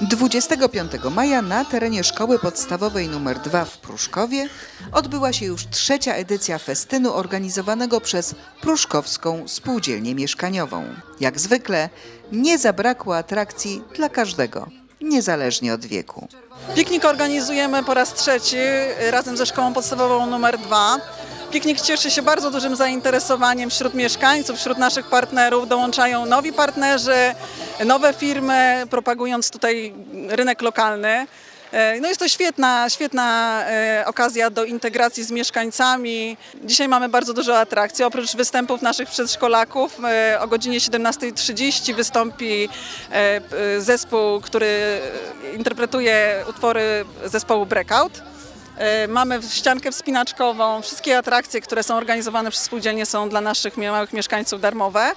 25 maja na terenie szkoły podstawowej nr 2 w Pruszkowie odbyła się już trzecia edycja festynu organizowanego przez Pruszkowską Spółdzielnię Mieszkaniową. Jak zwykle nie zabrakło atrakcji dla każdego, niezależnie od wieku. Piknik organizujemy po raz trzeci razem ze szkołą podstawową numer 2. Piknik cieszy się bardzo dużym zainteresowaniem wśród mieszkańców, wśród naszych partnerów. Dołączają nowi partnerzy, nowe firmy, propagując tutaj rynek lokalny. E, No jest to świetna, świetna e, okazja do integracji z mieszkańcami. Dzisiaj mamy bardzo dużo atrakcji. Oprócz występów naszych przedszkolaków e, o godzinie 17.30 wystąpi zespół, który interpretuje utwory zespołu Breakout. E, Mamy ściankę wspinaczkową. Wszystkie atrakcje, które są organizowane przez spółdzielnie są dla naszych małych mieszkańców darmowe.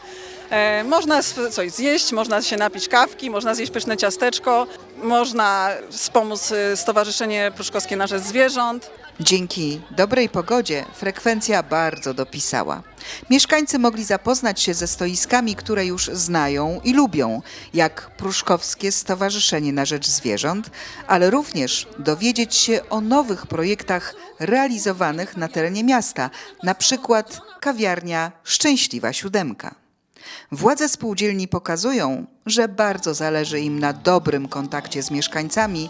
E, Można coś zjeść, można się napić kawki, można zjeść pyszne ciasteczko, można wspomóc e, Stowarzyszenie Pruszkowskie na Rzecz Zwierząt. Dzięki dobrej pogodzie frekwencja bardzo dopisała. Mieszkańcy mogli zapoznać się ze stoiskami, które już znają i lubią, jak Pruszkowskie Stowarzyszenie na Rzecz Zwierząt, ale również dowiedzieć się o nowych projektach realizowanych na terenie miasta, na przykład kawiarnia Szczęśliwa Siódemka. Władze spółdzielni pokazują, że bardzo zależy im na dobrym kontakcie z mieszkańcami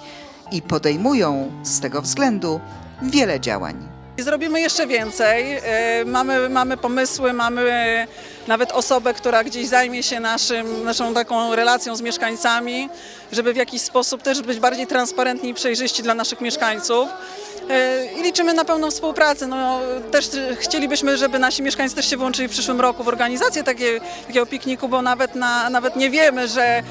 i podejmują z tego względu wiele działań. Zrobimy jeszcze więcej. E, Mamy, mamy pomysły, mamy nawet osobę, która gdzieś zajmie się naszym, naszą taką relacją z mieszkańcami, żeby w jakiś sposób też być bardziej transparentni i przejrzyści dla naszych mieszkańców. E, I liczymy na pełną współpracę. No, też chcielibyśmy, żeby nasi mieszkańcy też się włączyli w przyszłym roku w organizację takie, takiego pikniku, bo nawet, na, nawet nie wiemy, że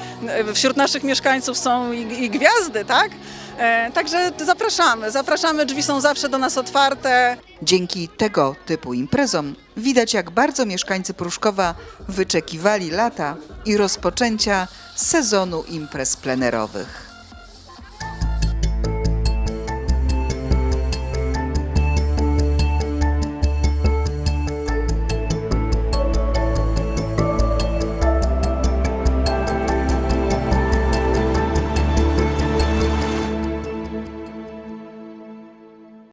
wśród naszych mieszkańców są i, i gwiazdy, tak? E, Także zapraszamy, zapraszamy, drzwi są zawsze do nas otwarte. Dzięki tego typu imprezom widać, jak bardzo mieszkańcy Pruszkowa wyczekiwali lata i rozpoczęcia sezonu imprez plenerowych.